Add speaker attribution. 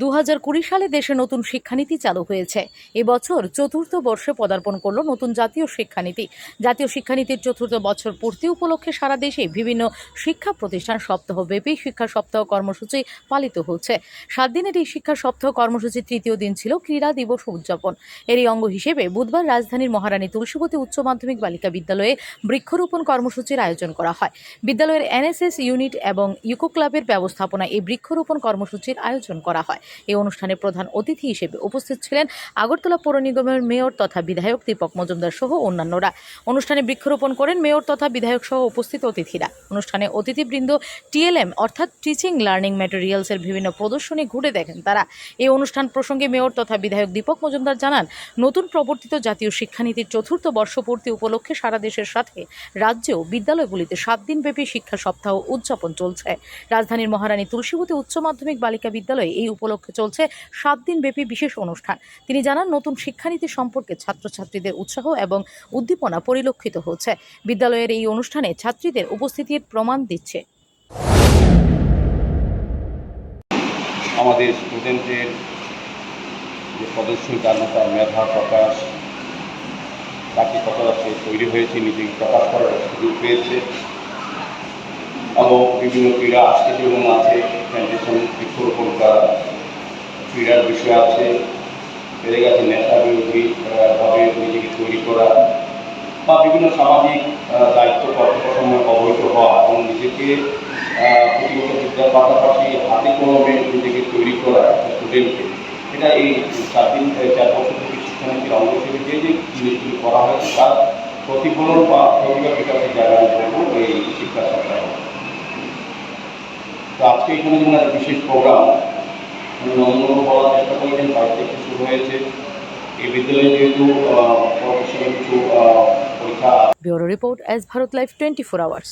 Speaker 1: দু হাজার কুড়ি সালে দেশে নতুন শিক্ষানীতি চালু হয়েছে। এবছর চতুর্থ বর্ষে পদার্পণ করল নতুন জাতীয় শিক্ষানীতি। জাতীয় শিক্ষানীতির চতুর্থ বছর পূর্তি উপলক্ষে সারা দেশে বিভিন্ন শিক্ষা প্রতিষ্ঠান সপ্তাহব্যাপী শিক্ষা সপ্তাহ কর্মসূচি পালিত হচ্ছে। সাত দিনের এই শিক্ষা সপ্তাহ কর্মসূচির তৃতীয় দিন ছিল ক্রীড়া দিবস উদযাপন। এরই অঙ্গ হিসেবে বুধবার রাজধানীর মহারানী তুলসীবতী উচ্চ মাধ্যমিক বালিকা বিদ্যালয়ে বৃক্ষরোপণ কর্মসূচির আয়োজন করা হয়। বিদ্যালয়ের এনএসএস ইউনিট এবং ইউকো ক্লাবের ব্যবস্থাপনায় এই বৃক্ষরোপণ কর্মসূচির আয়োজন করা হয়। এই অনুষ্ঠানে প্রধান অতিথি হিসেবে উপস্থিত ছিলেন আগরতলা পৌর নিগমের মেয়র তথা বিধায়ক দীপক মজুমদার সহ অন্যান্যরা। অনুষ্ঠানে বৃক্ষরোপণ করেন মেয়র তথা বিধায়ক সহ উপস্থিত অতিথিরা। অনুষ্ঠানে অতিথিবৃন্দ, টিএলএম অর্থাৎ টিচিং লার্নিং ম্যাটেরিয়ালসের বিভিন্ন প্রদর্শনী ঘুরে দেখেন তারা। এই অনুষ্ঠান প্রসঙ্গে মেয়র তথা বিধায়ক দীপক মজুমদার জানান, নতুন প্রবর্তিত জাতীয় শিক্ষানীতির চতুর্থ বর্ষপূর্তি উপলক্ষে সারা দেশের সাথে রাজ্যেও বিদ্যালয়গুলিতে সাত দিনব্যাপী শিক্ষা সপ্তাহ উদযাপন চলছে। রাজধানীর মহারানী তুলসীবতী উচ্চ মাধ্যমিক বালিকা বিদ্যালয়ে এই উপলক্ষে চলছে সাত দিনব্যাপী বিশেষ অনুষ্ঠান। তিনি জানান, নতুন শিক্ষানীতি সম্পর্কে ছাত্রছাত্রীদের উৎসাহ এবং উদ্দীপনা পরিলক্ষিত হচ্ছে। বিদ্যালয়ের এই অনুষ্ঠানে ছাত্রীদের উপস্থিতির প্রমাণ দিচ্ছে।
Speaker 2: আমাদের স্টুডেন্টদের যে প্রদর্শনকারণতা মেধা, প্রকাশ তাকে কতটা সে তৈরি হয়েছে নিজেকে প্রকাশ করার সুযোগ পেয়েছে। এবং বিভিন্ন ক্রীড়া আজকে যেমন আছে ফ্যান্ডেশন বৃক্ষরোপণ করা ক্রীড়ার বিষয় আছে বেড়ে গেছে নেশা বিরোধী ভাবে নিজেকে তৈরি করা বা বিভিন্ন সামাজিক দায়িত্ব কর্তব্য অবহিত হওয়া এবং নিজেকে বিদ্যার পাশাপাশি হাতে কলমে নিজেকে তৈরি করা স্টুডেন্টকে এটা এই চার দিন চার বছর থেকে শিক্ষানীতির অঙ্গ হিসেবে যে যে জিনিসগুলি করা হয়েছে, তার প্রতিফলন বা প্রতিভা বিকাশের জায়গা বলব এই শিক্ষা সপ্তাহ। তো আজকে এখানে যেমন একটা বিশেষ প্রোগ্রাম নমুনা হয়েছে। এই বিদ্যালয়ে যেহেতু কিছু পরীক্ষা
Speaker 1: bureau report S Bharat live twenty four hours.